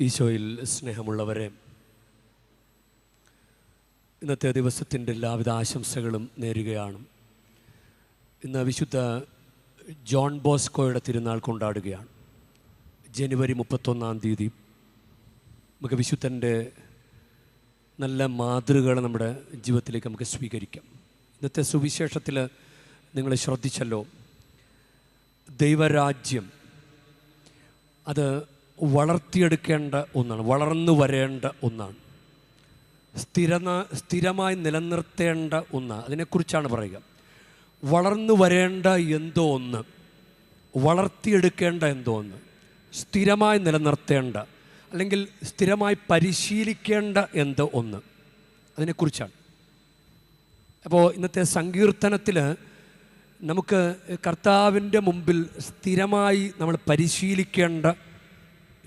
ഈശോയിൽ സ്നേഹമുള്ളവരെ ഇന്നത്തെ ദിവസത്തിന്റെ എല്ലാവിധ ആശംസകളും നേരുകയാണ്. ഇന്ന് വിശുദ്ധ ജോൺ ബോസ്കോയുടെ തിരുനാൾ കൊണ്ടാടുകയാണ്. ജനുവരി മുപ്പത്തൊന്നാം തീയതി നമുക്ക് വിശുദ്ധന്റെ നല്ല മാതൃകകൾ നമ്മുടെ ജീവിതത്തിലേക്ക് നമുക്ക് സ്വീകരിക്കാം. ഇന്നത്തെ സുവിശേഷത്തിൽ നിങ്ങൾ ശ്രദ്ധിച്ചല്ലോ. ദൈവരാജ്യം അത് വളർത്തിയെടുക്കേണ്ട ഒന്നാണ് വളർന്നു വരേണ്ട ഒന്നാണ്. സ്ഥിരന സ്ഥിരമായി നിലനിർത്തേണ്ട ഒന്നാണ്. അതിനെക്കുറിച്ചാണ് പറയുക. വളർന്നു വരേണ്ട എന്തോ ഒന്ന് വളർത്തിയെടുക്കേണ്ട എന്തോ ഒന്ന് സ്ഥിരമായി നിലനിർത്തേണ്ട അല്ലെങ്കിൽ സ്ഥിരമായി പരിശീലിക്കേണ്ട എന്തോ ഒന്ന് അതിനെക്കുറിച്ചാണ്. അപ്പോൾ ഇന്നത്തെ സങ്കീർത്തനത്തിൽ നമുക്ക് കർത്താവിന്റെ മുമ്പിൽ സ്ഥിരമായി നമ്മൾ പരിശീലിക്കേണ്ട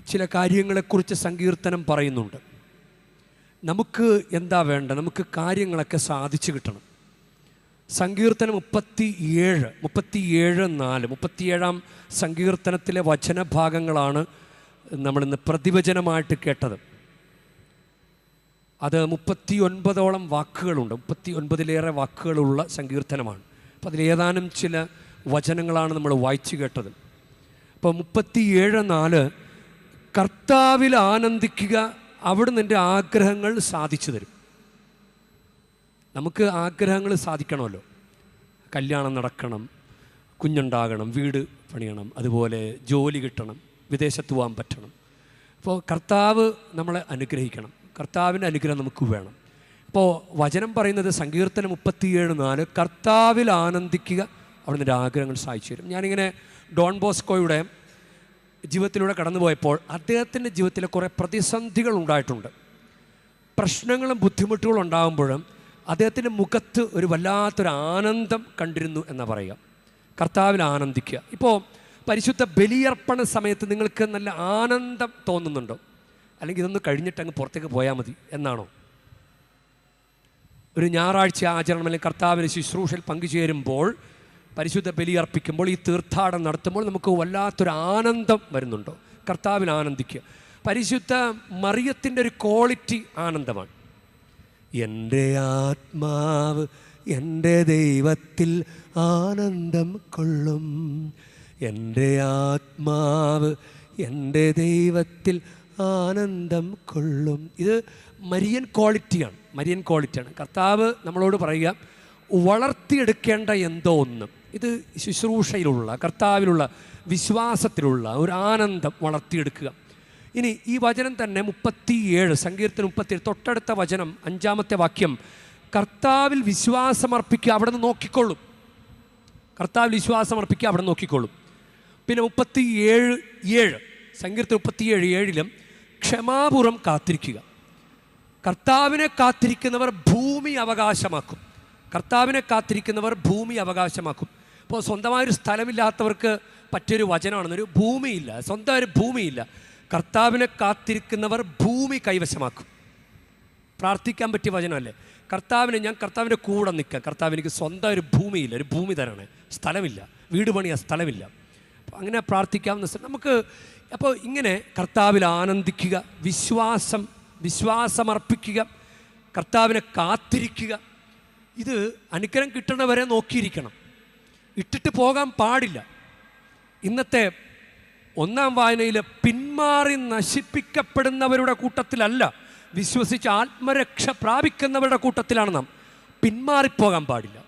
ചില കാര്യങ്ങളെക്കുറിച്ച് സങ്കീർത്തനം പറയുന്നുണ്ട്. നമുക്ക് എന്താ വേണ്ട? നമുക്ക് കാര്യങ്ങളൊക്കെ സാധിച്ചു കിട്ടണം. സങ്കീർത്തനം മുപ്പത്തി ഏഴ് മുപ്പത്തി ഏഴ് നാല് മുപ്പത്തിയേഴാം സങ്കീർത്തനത്തിലെ വചനഭാഗങ്ങളാണ് നമ്മളിന്ന് പ്രതിവചനമായിട്ട് കേട്ടത്. അത് മുപ്പത്തി ഒൻപതോളം വാക്കുകളുണ്ട്. മുപ്പത്തി ഒൻപതിലേറെ വാക്കുകളുള്ള സങ്കീർത്തനമാണ്. അപ്പം അതിലേതാനും ചില വചനങ്ങളാണ് നമ്മൾ വായിച്ചു കേട്ടത്. അപ്പോൾ മുപ്പത്തിയേഴ് നാല് കർത്താവിൽ ആനന്ദിക്കുക അവിടുന്ന് എന്റെ ആഗ്രഹങ്ങൾ സാധിച്ചു തരും. നമുക്ക് ആഗ്രഹങ്ങൾ സാധിക്കണമല്ലോ. കല്യാണം നടക്കണം കുഞ്ഞുണ്ടാകണം വീട് പണിയണം അതുപോലെ ജോലി കിട്ടണം വിദേശത്ത് പോകാൻ പറ്റണം. അപ്പോൾ കർത്താവ് നമ്മളെ അനുഗ്രഹിക്കണം. കർത്താവിന്റെ അനുഗ്രഹം നമുക്ക് വേണം. അപ്പോൾ വചനം പറയുന്നത് സങ്കീർത്തനം മുപ്പത്തിയേഴ് നാല് കർത്താവിൽ ആനന്ദിക്കുക അവിടുന്ന് ആഗ്രഹങ്ങൾ സാധിച്ചു തരും. ഞാനിങ്ങനെ ഡോൺ ബോസ്കോയുടെ ജീവിതത്തിലൂടെ കടന്നുപോയപ്പോൾ അദ്ദേഹത്തിന്റെ ജീവിതത്തിൽ കുറേ പ്രതിസന്ധികൾ ഉണ്ടായിട്ടുണ്ട്. പ്രശ്നങ്ങളും ബുദ്ധിമുട്ടുകളും ഉണ്ടാകുമ്പോഴും അദ്ദേഹത്തിന്റെ മുഖത്ത് ഒരു വല്ലാത്തൊരു ആനന്ദം കണ്ടിരുന്നു എന്ന് പറയുക. കർത്താവിൽ ആനന്ദിക്കുക. ഇപ്പോൾ പരിശുദ്ധ ബലിയർപ്പണ സമയത്ത് നിങ്ങൾക്ക് നല്ല ആനന്ദം തോന്നുന്നുണ്ടോ? അല്ലെങ്കിൽ ഇതൊന്ന് കഴിഞ്ഞിട്ട് അങ്ങ് പുറത്തേക്ക് പോയാൽ മതി എന്നാണോ? ഒരു ഞായറാഴ്ച ആചരണം അല്ലെങ്കിൽ കർത്താവിന് ശുശ്രൂഷയിൽ പങ്കുചേരുമ്പോൾ പരിശുദ്ധ ബലി അർപ്പിക്കുമ്പോൾ ഈ തീർത്ഥാടനം നടത്തുമ്പോൾ നമുക്ക് വല്ലാത്തൊരു ആനന്ദം വരുന്നുണ്ടോ? കർത്താവിൽ ആനന്ദിക്കുക. പരിശുദ്ധ മറിയത്തിന്റെ ഒരു ക്വാളിറ്റി ആനന്ദമാണ്. എന്റെ ആത്മാവ് എന്റെ ദൈവത്തിൽ ആനന്ദം കൊള്ളും. എന്റെ ആത്മാവ് എന്റെ ദൈവത്തിൽ ആനന്ദം കൊള്ളും. ഇത് മരിയൻ ക്വാളിറ്റിയാണ് മരിയൻ ക്വാളിറ്റിയാണ് കർത്താവ് നമ്മളോട് പറയുക വളർത്തിയെടുക്കേണ്ട എന്തോ ഒന്ന്. ഇത് ശുശ്രൂഷയിലുള്ള കർത്താവിലുള്ള വിശ്വാസത്തിലുള്ള ഒരു ആനന്ദം വളർത്തിയെടുക്കുക. ഇനി ഈ വചനം തന്നെ മുപ്പത്തിയേഴ് സങ്കീർത്തനം മുപ്പത്തിയേഴ് തൊട്ടടുത്ത വചനം അഞ്ചാമത്തെ വാക്യം. കർത്താവിൽ വിശ്വാസമർപ്പിക്കുക അവിടെ നിന്ന് നോക്കിക്കൊള്ളും. കർത്താവിൽ വിശ്വാസമർപ്പിക്കുക അവിടെ നോക്കിക്കൊള്ളും. പിന്നെ മുപ്പത്തി ഏഴ് സങ്കീർത്തനം മുപ്പത്തിയേഴ് ഏഴിലും ക്ഷമാപൂർവം കാത്തിരിക്കുക. കർത്താവിനെ കാത്തിരിക്കുന്നവർ ഭൂമി അവകാശമാക്കും. കർത്താവിനെ കാത്തിരിക്കുന്നവർ ഭൂമി അവകാശമാക്കും. ഇപ്പോൾ സ്വന്തമായൊരു സ്ഥലമില്ലാത്തവർക്ക് പറ്റിയൊരു വചനമാണെന്നൊരു ഭൂമിയില്ല സ്വന്തം ഒരു ഭൂമിയില്ല. കർത്താവിനെ കാത്തിരിക്കുന്നവർ ഭൂമി കൈവശമാക്കും. പ്രാർത്ഥിക്കാൻ പറ്റിയ വചനമല്ലേ? കർത്താവിനെ ഞാൻ കർത്താവിന്റെ കൂടെ നിൽക്കാം. കർത്താവ് എനിക്ക് സ്വന്തം ഒരു ഭൂമിയില്ല ഒരു ഭൂമി തരണേ സ്ഥലമില്ല വീട് പണിയാ സ്ഥലമില്ല. അപ്പോൾ അങ്ങനെ പ്രാർത്ഥിക്കാവുന്ന സ്ഥലം നമുക്ക് അപ്പോൾ ഇങ്ങനെ കർത്താവിൽ ആനന്ദിക്കുക വിശ്വാസം വിശ്വാസമർപ്പിക്കുക കർത്താവിനെ കാത്തിരിക്കുക. ഇത് അനുഗ്രഹം കിട്ടണവരെ നോക്കിയിരിക്കണം. ഇട്ടിട്ട് പോകാൻ പാടില്ല. ഇന്നത്തെ ഒന്നാം വായനയിൽ പിന്മാറി നശിപ്പിക്കപ്പെടുന്നവരുടെ കൂട്ടത്തിലല്ല വിശ്വസിച്ച് ആത്മരക്ഷ പ്രാപിക്കുന്നവരുടെ കൂട്ടത്തിലാണ് നാം. പിന്മാറിപ്പോകാൻ പാടില്ല.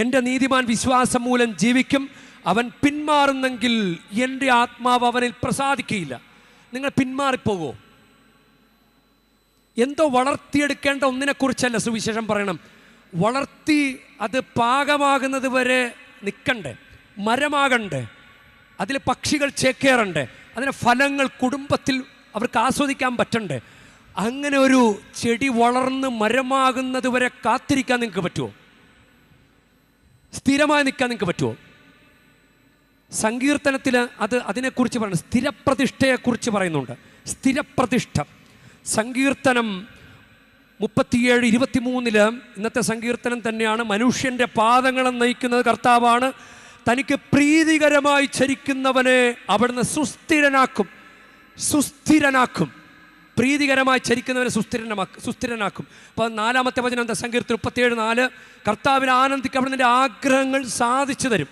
എന്റെ നീതിമാൻ വിശ്വാസം മൂലം ജീവിക്കും അവൻ പിന്മാറുന്നെങ്കിൽ എന്റെ ആത്മാവ് അവനിൽ പ്രസാദിക്കുകയില്ല നിങ്ങൾ പിന്മാറിപ്പോകുമോ എന്തോ വളർത്തിയെടുക്കേണ്ട ഒന്നിനെക്കുറിച്ചല്ല സുവിശേഷം പറയണം. വളർത്തി അത് പാകമാകുന്നത് വരെ നിൽക്കണ്ടേ മരമാകണ്ടേ അതിൽ പക്ഷികൾ ചേക്കേറണ്ടേ അതിന് ഫലങ്ങൾ കുടുംബത്തിൽ അവർക്ക് ആസ്വദിക്കാൻ പറ്റണ്ടേ. അങ്ങനെ ഒരു ചെടി വളർന്ന് മരമാകുന്നത് വരെ കാത്തിരിക്കാൻ നിങ്ങൾക്ക് പറ്റുമോ സ്ഥിരമായി നിൽക്കാൻ നിങ്ങൾക്ക് പറ്റുമോ സങ്കീർത്തനത്തിൽ അത് അതിനെക്കുറിച്ച് പറയുന്നത് സ്ഥിരപ്രതിഷ്ഠയെക്കുറിച്ച് പറയുന്നുണ്ട് സ്ഥിരപ്രതിഷ്ഠ. സങ്കീർത്തനം മുപ്പത്തിയേഴ് ഇരുപത്തിമൂന്നിൽ ഇന്നത്തെ സങ്കീർത്തനം തന്നെയാണ് മനുഷ്യന്റെ പാദങ്ങളെ നയിക്കുന്നത് കർത്താവാണ്. തനിക്ക് പ്രീതികരമായി ചരിക്കുന്നവനെ അവിടുന്ന് സുസ്ഥിരനാക്കും. സുസ്ഥിരനാക്കും. പ്രീതികരമായി ചരിക്കുന്നവനെ സുസ്ഥിരനമാക്കും സുസ്ഥിരനാക്കും. അപ്പോൾ നാലാമത്തെ വചനം എന്താ? സങ്കീർത്തനം മുപ്പത്തിയേഴ് നാല്. കർത്താവിനെ ആനന്ദിക്ക് അവിടെ നിന്റെ ആഗ്രഹങ്ങൾ സാധിച്ചു തരും.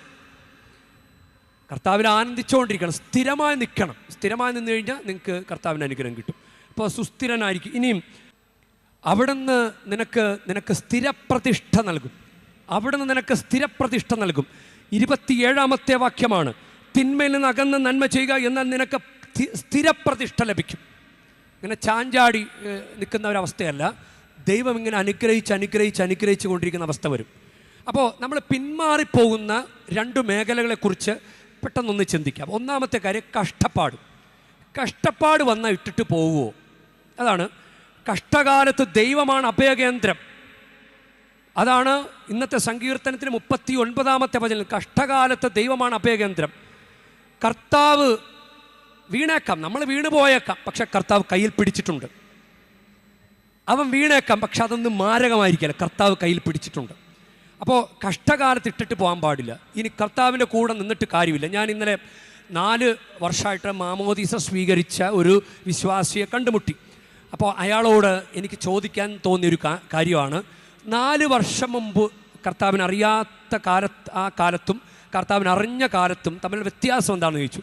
കർത്താവിനെ ആനന്ദിച്ചുകൊണ്ടിരിക്കണം സ്ഥിരമായി നിൽക്കണം. സ്ഥിരമായി നിന്ന് കഴിഞ്ഞാൽ നിങ്ങൾക്ക് കർത്താവിന് അനുഗ്രഹം കിട്ടും. അപ്പോൾ സുസ്ഥിരനായിരിക്കും. ഇനിയും അവിടുന്ന് നിനക്ക് നിനക്ക് സ്ഥിരപ്രതിഷ്ഠ നൽകും. അവിടുന്ന് നിനക്ക് സ്ഥിരപ്രതിഷ്ഠ നൽകും. ഇരുപത്തിയേഴാമത്തെ വാക്യമാണ് തിന്മയിൽ നിന്ന് അകന്ന് നന്മ ചെയ്യുക എന്നാൽ നിനക്ക് സ്ഥിരപ്രതിഷ്ഠ ലഭിക്കും. ഇങ്ങനെ ചാഞ്ചാടി നിൽക്കുന്ന ഒരവസ്ഥയല്ല ദൈവം ഇങ്ങനെ അനുഗ്രഹിച്ച് അനുഗ്രഹിച്ച് അനുഗ്രഹിച്ച് കൊണ്ടിരിക്കുന്ന അവസ്ഥ വരും. അപ്പോൾ നമ്മൾ പിന്മാറിപ്പോകുന്ന രണ്ട് മേഖലകളെക്കുറിച്ച് പെട്ടെന്നൊന്ന് ചിന്തിക്കാം. ഒന്നാമത്തെ കാര്യം കഷ്ടപ്പാട്. കഷ്ടപ്പാട് വന്നാൽ ഇട്ടിട്ട് പോവുമോ അതാണ് കഷ്ടകാലത്ത് ദൈവമാണ് അഭയകേന്ദ്രം. അതാണ് ഇന്നത്തെ സങ്കീർത്തനത്തിന് മുപ്പത്തി ഒൻപതാമത്തെ വചനം. കഷ്ടകാലത്ത് ദൈവമാണ് അഭയകേന്ദ്രം. കർത്താവ് വീണേക്കാം. നമ്മൾ വീണ് പോയേക്കാം. പക്ഷെ കർത്താവ് കയ്യിൽ പിടിച്ചിട്ടുണ്ട്. അവൻ വീണേക്കാം. പക്ഷെ അതൊന്നും മാരകമായിരിക്കില്ല. കർത്താവ് കയ്യിൽ പിടിച്ചിട്ടുണ്ട്. അപ്പോൾ കഷ്ടകാലത്ത് ഇട്ടിട്ട് പോകാൻ പാടില്ല. ഇനി കർത്താവിന്റെ കൂടെ നിന്നിട്ട് കാര്യമില്ല. ഞാൻ ഇന്നലെ നാല് വർഷമായിട്ട് മാമോദീസ സ്വീകരിച്ച ഒരു വിശ്വാസിയെ കണ്ടുമുട്ടി. അപ്പോൾ അയാളോട് എനിക്ക് ചോദിക്കാൻ തോന്നിയൊരു കാര്യമാണ്. നാല് വർഷം മുമ്പ് കർത്താവിന് അറിയാത്ത കാലത്ത് ആ കാലത്തും കർത്താവിന് അറിഞ്ഞ കാലത്തും തമ്മിൽ വ്യത്യാസം എന്താണെന്ന് ചോദിച്ചു.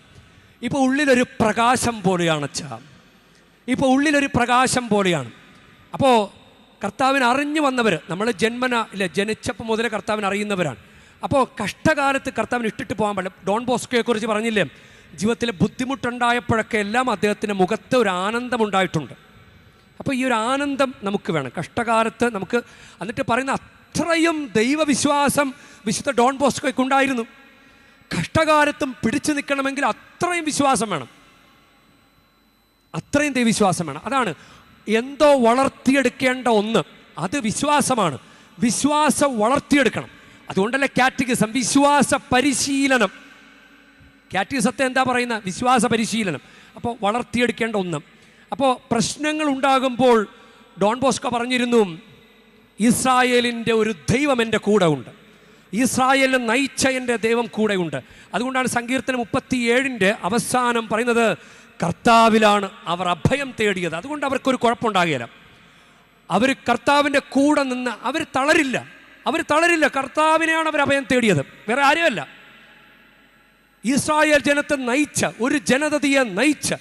ഇപ്പോൾ ഉള്ളിലൊരു പ്രകാശം പോലെയാണ് അച്ഛാ. ഇപ്പോൾ ഉള്ളിലൊരു പ്രകാശം പോലെയാണ്. അപ്പോൾ കർത്താവിന് അറിഞ്ഞു വന്നവർ നമ്മൾ ജന്മന ഇല്ല ജനിച്ചപ്പോൾ മുതലേ കർത്താവിന് അറിയുന്നവരാണ് അപ്പോൾ കഷ്ടകാലത്ത് കർത്താവിന് ഇട്ടിട്ട് പോകാൻ പാടില്ല. ഡോൺ ബോസ്കോയെക്കുറിച്ച് പറഞ്ഞില്ലേ? ജീവിതത്തിൽ ബുദ്ധിമുട്ടുണ്ടായപ്പോഴൊക്കെ എല്ലാം അദ്ദേഹത്തിന്റെ മുഖത്ത് ഒരു ആനന്ദമുണ്ടായിട്ടുണ്ട് അപ്പോൾ ഈ ഒരു ആനന്ദം നമുക്ക് വേണം. കഷ്ടകാലത്ത് നമുക്ക് എന്നിട്ട് പറയുന്ന അത്രയും ദൈവവിശ്വാസം വിശുദ്ധ ഡോൺ ബോസ്കോയ്ക്ക് ഉണ്ടായിരുന്നു. കഷ്ടകാലത്തും പിടിച്ചു നിൽക്കണമെങ്കിൽ അത്രയും വിശ്വാസം വേണം. അത്രയും ദൈവവിശ്വാസം വേണം. അതാണ് എന്തോ വളർത്തിയെടുക്കേണ്ട ഒന്ന്. അത് വിശ്വാസമാണ്. വിശ്വാസം വളർത്തിയെടുക്കണം. അതുകൊണ്ടല്ലേ കാറ്റഗിസം വിശ്വാസ പരിശീലനം. കാറ്റഗിസത്തെ എന്താ പറയുന്ന? വിശ്വാസ പരിശീലനം. അപ്പോൾ വളർത്തിയെടുക്കേണ്ട ഒന്ന്. അപ്പോൾ പ്രശ്നങ്ങൾ ഉണ്ടാകുമ്പോൾ ഡോൺ ബോസ്കോ പറഞ്ഞിരുന്നു ഇസ്രായേലിന്റെ ഒരു ദൈവം എന്റെ കൂടെ ഉണ്ട്. ഇസ്രായേലിനെ നയിച്ച എന്റെ ദൈവം കൂടെയുണ്ട് അതുകൊണ്ടാണ് സങ്കീർത്തനം മുപ്പത്തിയേഴിന്റെ അവസാനം പറയുന്നത് കർത്താവിലാണ് അവർ അഭയം തേടിയത്. അതുകൊണ്ട് അവർക്കൊരു കുഴപ്പമുണ്ടാകുകയില്ല അവർ കർത്താവിന്റെ കൂടെ നിന്ന് അവർ തളരില്ല. അവർ തളരില്ല. കർത്താവിനെയാണ് അവർ അഭയം തേടിയത്. വേറെ ആരുമല്ല. ഇസ്രായേൽ ജനത്തെ നയിച്ച ഒരു ജനതയെ നയിച്ച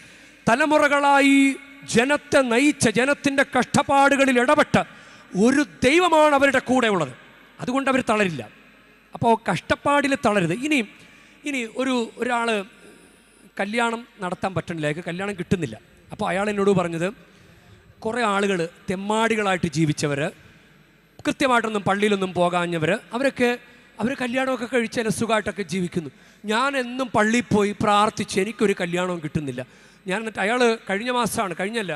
തലമുറകളായി ജനത്തെ നയിച്ച ജനത്തിന്റെ കഷ്ടപ്പാടുകളിൽ ഇടപെട്ട ഒരു ദൈവമാണ് അവരുടെ കൂടെ ഉള്ളത്. അതുകൊണ്ട് അവർ തളരില്ല. അപ്പോൾ കഷ്ടപ്പാടിൽ തളരുത് ഇനി ഇനി ഒരു ഒരാൾ കല്യാണം നടത്താൻ പറ്റുന്നില്ല അയാൾക്ക് കല്യാണം കിട്ടുന്നില്ല. അപ്പോൾ അയാൾ എന്നോട് പറഞ്ഞത് കുറേ ആളുകൾ തെമ്മാടികളായിട്ട് ജീവിച്ചവർ കൃത്യമായിട്ടൊന്നും പള്ളിയിലൊന്നും പോകാഞ്ഞവർ അവരൊക്കെ അവർ കല്യാണമൊക്കെ കഴിച്ച് സുഖമായിട്ടൊക്കെ ജീവിക്കുന്നു. ഞാൻ എന്നും പള്ളിയിൽ പോയി പ്രാർത്ഥിച്ച് എനിക്കൊരു കല്യാണവും കിട്ടുന്നില്ല. ഞാൻ എന്നിട്ട് അയാൾ കഴിഞ്ഞ മാസമാണ് കഴിഞ്ഞല്ല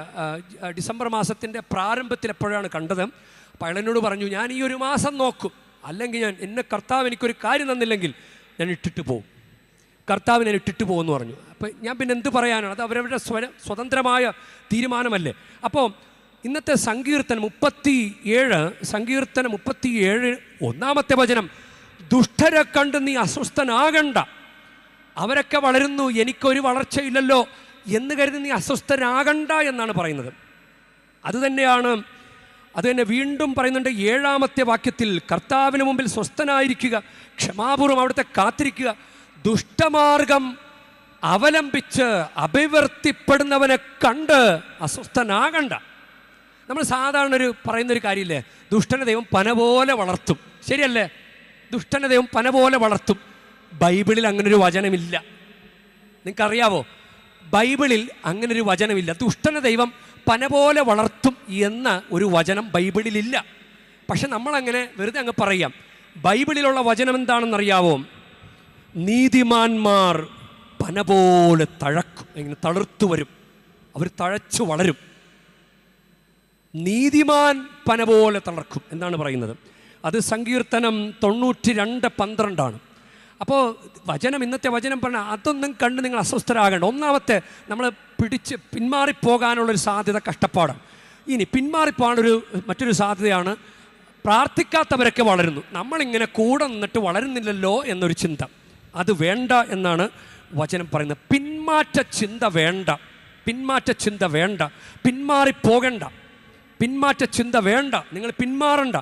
ഡിസംബർ മാസത്തിന്റെ പ്രാരംഭത്തിൽ എപ്പോഴാണ് കണ്ടത്? അപ്പോൾ അയാൾ എന്നോട് പറഞ്ഞു ഞാൻ ഈ ഒരു മാസം നോക്കും. അല്ലെങ്കിൽ ഞാൻ എന്നെ കർത്താവ് എനിക്കൊരു കാര്യം തന്നില്ലെങ്കിൽ ഞാൻ ഇട്ടിട്ട് പോകും കർത്താവ് ഞാൻ ഇട്ടിട്ട് പോകുമെന്ന് പറഞ്ഞു. അപ്പോൾ ഞാൻ പിന്നെ എന്ത് പറയാനാണ്? അത് അവരവരുടെ സ്വര സ്വതന്ത്രമായ തീരുമാനമല്ലേ? അപ്പോൾ ഇന്നത്തെ സങ്കീർത്തനം മുപ്പത്തി ഏഴ് സങ്കീർത്തനം മുപ്പത്തി ഏഴ് ഒന്നാമത്തെ വചനം ദുഷ്ടരെ കണ്ട് നീ അസ്വസ്ഥനാകണ്ട. അവരൊക്കെ വളരുന്നു എനിക്കൊരു വളർച്ചയില്ലല്ലോ. എന്ന് കരുതി നീ അസ്വസ്ഥനാകണ്ട എന്നാണ് പറയുന്നത്. അതുതന്നെയാണ് അതുതന്നെ വീണ്ടും പറയുന്നുണ്ട് ഏഴാമത്തെ വാക്യത്തിൽ കർത്താവിന് മുമ്പിൽ സ്വസ്ഥനായിരിക്കുക ക്ഷമാപൂർവം അവിടുത്തെ കാത്തിരിക്കുക ദുഷ്ടമാർഗം അവലംബിച്ച് അഭിവർത്തിപ്പെടുന്നവനെ കണ്ട് അസ്വസ്ഥനാകണ്ട. നമ്മൾ സാധാരണ ഒരു പറയുന്നൊരു കാര്യമില്ലേ ദുഷ്ടനെ ദൈവം പന പോലെ വളർത്തും. ശരിയല്ലേ? ദുഷ്ടനെ ദൈവം പന പോലെ വളർത്തും. ബൈബിളിൽ അങ്ങനൊരു വചനമില്ല. നിങ്ങൾക്കറിയാവോ? ബൈബിളിൽ അങ്ങനെ ഒരു വചനമില്ല ദുഷ്ടന ദൈവം പന പോലെ വളർത്തും എന്ന ഒരു വചനം ബൈബിളിലില്ല. പക്ഷെ നമ്മളങ്ങനെ വെറുതെ അങ്ങ് പറയാം. ബൈബിളിലുള്ള വചനം എന്താണെന്നറിയാവോ നീതിമാന്മാർ പന പോലെ തഴക്കും. ഇങ്ങനെ തളിർത്തു വരും. അവർ തഴച്ചു വളരും. നീതിമാൻ പന പോലെ തളർക്കും. എന്നാണ് പറയുന്നത്? അത് സങ്കീർത്തനം തൊണ്ണൂറ്റി രണ്ട് പന്ത്രണ്ടാണ്. അപ്പോൾ വചനം ഇന്നത്തെ വചനം പറഞ്ഞാൽ അതൊന്നും കണ്ട് നിങ്ങൾ അസ്വസ്ഥരാകേണ്ട. ഒന്നാമത്തെ നമ്മൾ പിടിച്ച് പിന്മാറിപ്പോകാനുള്ളൊരു സാധ്യത കഷ്ടപ്പാടാണ്. ഇനി പിന്മാറിപ്പോകാനൊരു മറ്റൊരു സാധ്യതയാണ് പ്രാർത്ഥിക്കാത്തവരൊക്കെ വളരുന്നു. നമ്മളിങ്ങനെ കൂടെ നിന്നിട്ട് വളരുന്നില്ലല്ലോ എന്നൊരു ചിന്ത. അത് വേണ്ട എന്നാണ് വചനം പറയുന്നത്. പിന്മാറ്റ ചിന്ത വേണ്ട. പിന്മാറ്റ ചിന്ത വേണ്ട. പിന്മാറിപ്പോകണ്ട പിന്മാറ്റ ചിന്ത വേണ്ട. നിങ്ങൾ പിന്മാറണ്ട.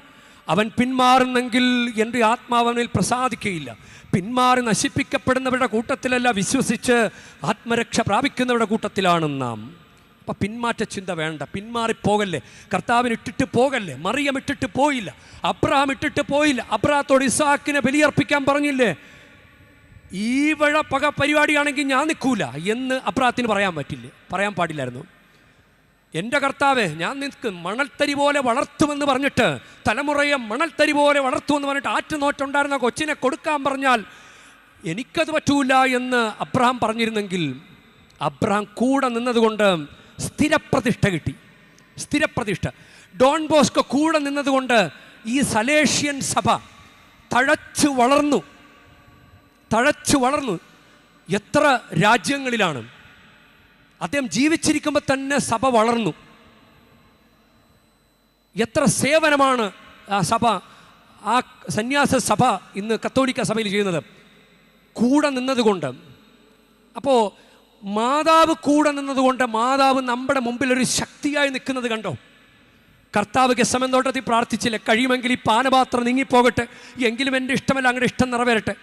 അവൻ പിന്മാറുന്നെങ്കിൽ എന്റെ ആത്മാവനിൽ പ്രസാദിക്കുകയില്ല പിന്മാറി നശിപ്പിക്കപ്പെടുന്നവരുടെ കൂട്ടത്തിലല്ല വിശ്വസിച്ച് ആത്മരക്ഷ പ്രാപിക്കുന്നവരുടെ കൂട്ടത്തിലാണ് നാം. അപ്പം പിന്മാറ്റ ചിന്ത വേണ്ട. പിന്മാറിപ്പോകല്ലേ കർത്താവിന് ഇട്ടിട്ട് പോകല്ലേ. മറിയം ഇട്ടിട്ട് പോയില്ല. അബ്രഹാം ഇട്ടിട്ട് പോയില്ല. അബ്രഹത്തോട് ഇസാക്കിനെ ബലിയർപ്പിക്കാൻ പറഞ്ഞില്ലേ? ഈ വഴ പക പരിപാടിയാണെങ്കിൽ ഞാൻ നിൽക്കൂല എന്ന് അബ്രഹത്തിന് പറയാൻ പറ്റില്ല. പറയാൻ പാടില്ലായിരുന്നു. എന്റെ കർത്താവേ ഞാൻ നിനക്ക് മണൽത്തരി പോലെ വളർത്തുമെന്ന് പറഞ്ഞിട്ട് തലമുറയെ മണൽത്തരി പോലെ വളർത്തുമെന്ന് പറഞ്ഞിട്ട് ആറ്റുനോറ്റുണ്ടായിരുന്ന കൊച്ചിനെ കൊടുക്കാൻ പറഞ്ഞാൽ എനിക്കത് പറ്റൂല എന്ന് അബ്രഹാം പറഞ്ഞിരുന്നെങ്കിൽ അബ്രഹാം കൂടെ നിന്നതുകൊണ്ട് സ്ഥിരപ്രതിഷ്ഠ കിട്ടി. സ്ഥിരപ്രതിഷ്ഠ. ഡോൺ ബോസ്കോ കൂടെ നിന്നതുകൊണ്ട് ഈ സലേഷ്യൻ സഭ തഴച്ചു വളർന്നു. തഴച്ചു വളർന്നു. എത്ര രാജ്യങ്ങളിലാണ് അദ്ദേഹം ജീവിച്ചിരിക്കുമ്പോൾ തന്നെ സഭ വളർന്നു. എത്ര സേവനമാണ് ആ സഭ ആ സന്യാസ സഭ ഇന്ന് കത്തോലിക്ക സഭയിൽ ചെയ്യുന്നത്? കൂടെ നിന്നതുകൊണ്ട്. അപ്പോൾ മാതാവ് കൂടെ നിന്നതുകൊണ്ട് മാതാവ് നമ്മുടെ മുമ്പിൽ ഒരു ശക്തിയായി നിൽക്കുന്നത് കണ്ടോ? കർത്താവ് ഗസമെന്നോട്ടത്തിൽ പ്രാർത്ഥിച്ചില്ല കഴിയുമെങ്കിൽ ഈ പാനപാത്രം നീങ്ങിപ്പോകട്ടെ എങ്കിലും എന്റെ ഇഷ്ടമല്ല അങ്ങയുടെ ഇഷ്ടം നിറവേറട്ടെ.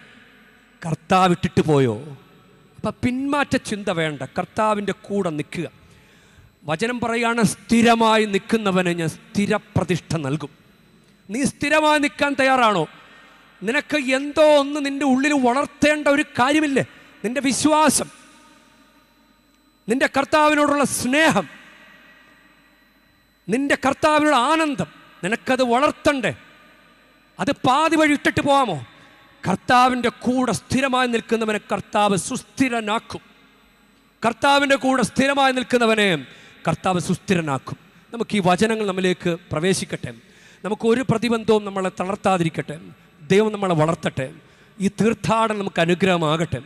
കർത്താവ് ഇട്ടിട്ട് പോയോ? അപ്പം പിന്മാറ്റ ചിന്ത വേണ്ട. കർത്താവിന്റെ കൂടെ നിൽക്കുക. വചനം പറയുകയാണ് സ്ഥിരമായി നിൽക്കുന്നവന് ഞാൻ സ്ഥിരപ്രതിഷ്ഠ നൽകും. നീ സ്ഥിരമായി നിൽക്കാൻ തയ്യാറാണോ? നിനക്ക് എന്തോ ഒന്ന് നിന്റെ ഉള്ളിൽ വളർത്തേണ്ട ഒരു കാര്യമില്ലേ? നിന്റെ വിശ്വാസം നിന്റെ കർത്താവിനോടുള്ള സ്നേഹം നിന്റെ കർത്താവിനുള്ള ആനന്ദം നിനക്കത് വളർത്തണ്ടേ? അത് പാതി വഴി ഇട്ടിട്ട് പോകാമോ കർത്താവിന്റെ കൂടെ സ്ഥിരമായി നിൽക്കുന്നവനെ കർത്താവ് സുസ്ഥിരനാക്കും. കർത്താവിന്റെ കൂടെ സ്ഥിരമായി നിൽക്കുന്നവനെ കർത്താവ് സുസ്ഥിരനാക്കും. നമുക്ക് ഈ വചനങ്ങൾ നമ്മിലേക്ക് പ്രവേശിക്കട്ടെ. നമുക്ക് ഒരു പ്രതിബന്ധവും നമ്മളെ തളർത്താതിരിക്കട്ടെ. ദൈവം നമ്മളെ വളർത്തട്ടെ. ഈ തീർത്ഥാടനം നമുക്ക് അനുഗ്രഹമാകട്ടെ.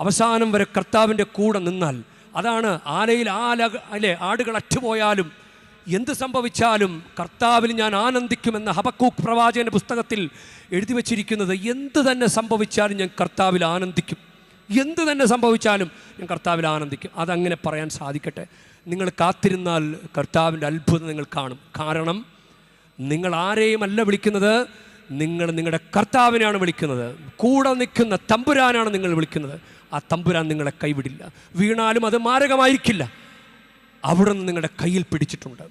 അവസാനം വരെ കർത്താവിന്റെ കൂടെ നിന്നാൽ അതാണ് ആലയിൽ ആല അല്ലെ ആടുകൾ അറ്റുപോയാലും എന്ത് സംഭവിച്ചാലും കർത്താവിൽ ഞാൻ ആനന്ദിക്കുമെന്ന ഹബക്കൂക്ക് പ്രവാചകന്റെ പുസ്തകത്തിൽ എഴുതി വച്ചിരിക്കുന്നത് എന്ത് തന്നെ സംഭവിച്ചാലും ഞാൻ കർത്താവിൽ ആനന്ദിക്കും. എന്ത് തന്നെ സംഭവിച്ചാലും ഞാൻ കർത്താവിൽ ആനന്ദിക്കും. അതങ്ങനെ പറയാൻ സാധിക്കട്ടെ. നിങ്ങൾ കാത്തിരുന്നാൽ കർത്താവിന്റെ അത്ഭുതം നിങ്ങൾ കാണും. കാരണം നിങ്ങൾ ആരെയും അല്ല വിളിക്കുന്നത് നിങ്ങൾ നിങ്ങളുടെ കർത്താവിനെയാണ് വിളിക്കുന്നത്. കൂടെ നിൽക്കുന്ന തമ്പുരാനാണ് നിങ്ങൾ വിളിക്കുന്നത്. ആ തമ്പുരാൻ നിങ്ങളെ കൈവിടില്ല. വീണാലും അത് മാരകമായിരിക്കില്ല. അവിടെ നിന്ന് നിങ്ങളുടെ കയ്യിൽ പിടിച്ചിട്ടുണ്ട്.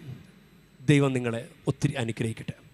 ദൈവം നിങ്ങളെ ഒത്തിരി അനുഗ്രഹിക്കട്ടെ.